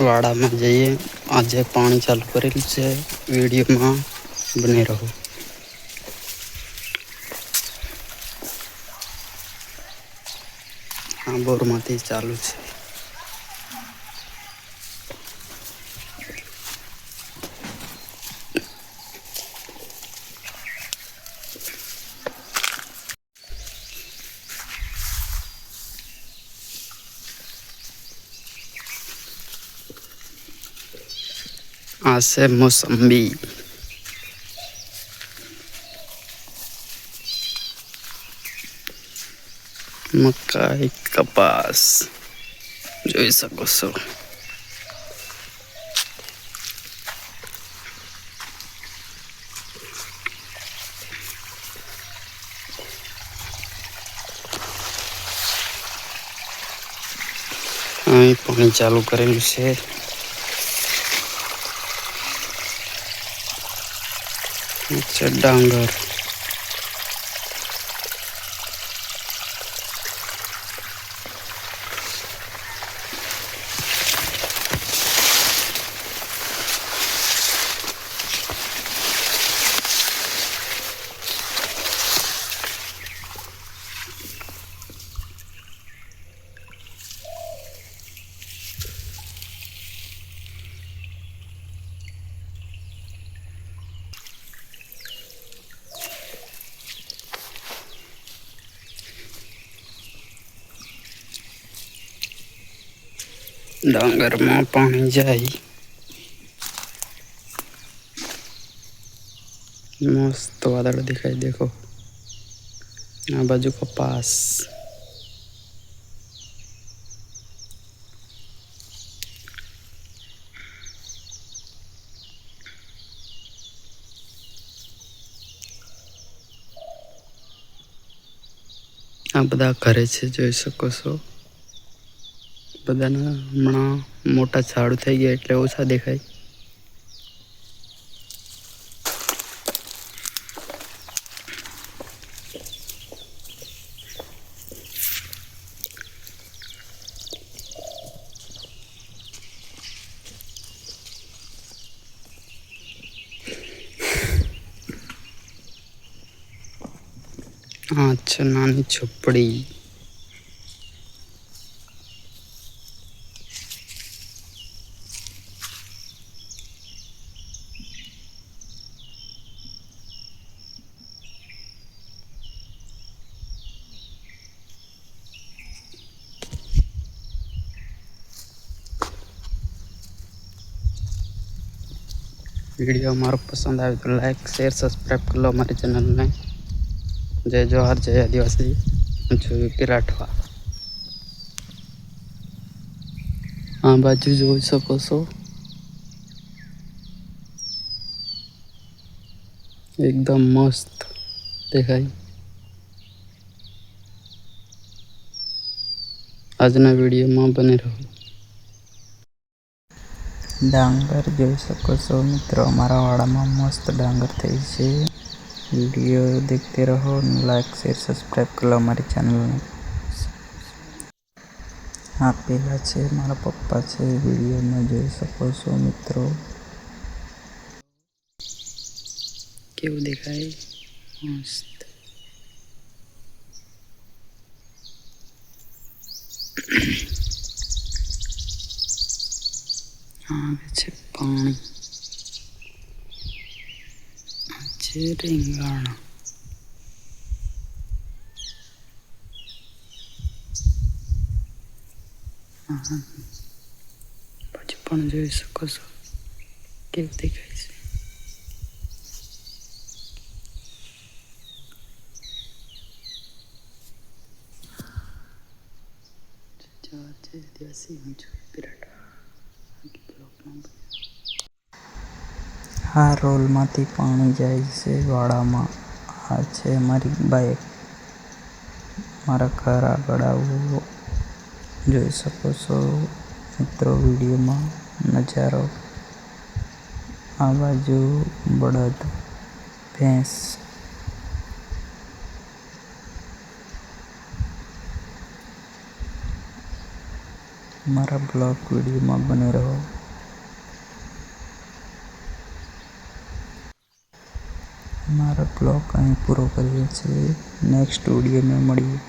વાડામાં જઈએ. આજે પાણી ચાલુ કરેલું છે. વિડીયોમાં બને રહો. આ બોરમાંથી ચાલુ છે. આ છે મોસંબી મકાઈ કપાસ જોઈ શકો છો અહીં પાણી ચાલુ કરેલું છે છે ડાંગર ડાંગરમાં પાણી જાય મસ્ત વાદળ દેખાય દેખો આ બાજુ કપાસ આ બધા ઘરે છે જોઈ શકો છો. બધાના હમણાં મોટા ઝાડ થઈ ગયા એટલે ઓછા દેખાય આ છે નાની વીડિયો અમારો પસંદ આવે તો લાઈક શેર સબસ્ક્રાઈબ કરી લો અમારી ચેનલને જય જોહાર જય આદિવાસી હું છું વિકી રાઠવા આ બાજુ જોઈ શકો છો એકદમ મસ્ત દેખાય આજના વિડીયોમાં બને રહો ડાંગર જોઈ શકો છો મિત્રો. અમારા વાડામાં મસ્ત ડાંગર થઈ છે. વીડિયો દેખતે રહો, લાઈક, શેર, સબસ્ક્રાઈબ કરો અમારી ચેનલને. હા, પેલા છે, મારા પપ્પા છે. વિડીયોમાં જોઈ શકો છો મિત્રો. કેવું દેખાય? મસ્ત. આવે છે પાણી છે રીંગણ. પછી પણ જોઈ શકો છો કેવું દેખાય છે. જવા છે આદિવાસી હું છું વિરાટ આ રોલમાંથી પાણી જાય છે વાડામાં. આ છે મારી બાઈક. મારા ઘર આગળ આવું. જોઈ શકો છો મિત્રો વિડીયોમાં નજારો. આ બાજુ બળદ, ભેંસ. મારા બ્લોગ વિડીયોમાં બની રહો. અમારો બ્લોગ અહીં પૂરો કરીએ છીએ નેક્સ્ટ ઓડિયોમાં મળીએ